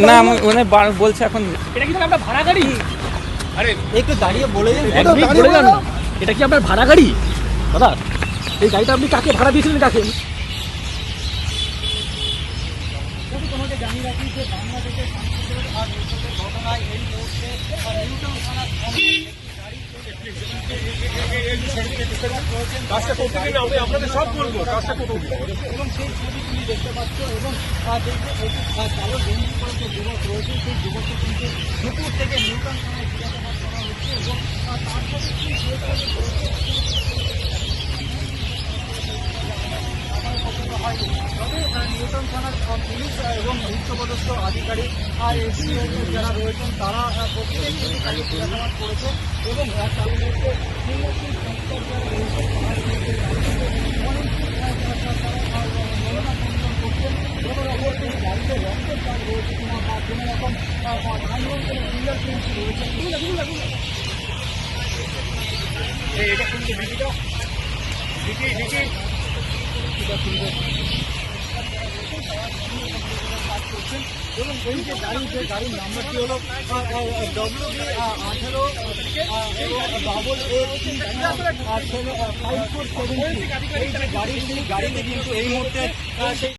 না মানে উনি বলছে এখন। এটা কি ভাড়া গাড়ি? একটু দাঁড়িয়ে বলে যান। এক মিনিট বলে যান। না। এটা কি আপনার ভাড়া গাড়ি? দাদা এই গাড়িটা আপনি কাকে ভাড়া দিয়েছিলেন কাকে? তোমাকে জানিয়ে রাখি যে বাংলাদেশের সাংস্কৃতিক আর নৈতিকের ঘটনায় এই মুহূর্তে নিউটন থানার সামনে কাজটা করতে এবং সেই ছবি দেখতে পাচ্ছ এবং এটি আহ, করে যে যুবক রয়েছে সেই যুবককে কিন্তু থেকে নিউটন এবং তার সাথে কি নিউটন থানার পুলিশ এবং উচ্চপদস্থ আধিকারিক আর এসি যারা রয়েছেন, তারা প্রত্যেকেই জিজ্ঞাসাবাদ করেছে এবং কিনা রকম রয়েছে এটা কিন্তু বিকি বিকি এবং গাড়ি গাড়ির নাম্বারটি হলো ডব্লিউ বি আঠেরো double eight five four seven এই যে গাড়ি, সেই গাড়িতে কিন্তু এই মুহূর্তে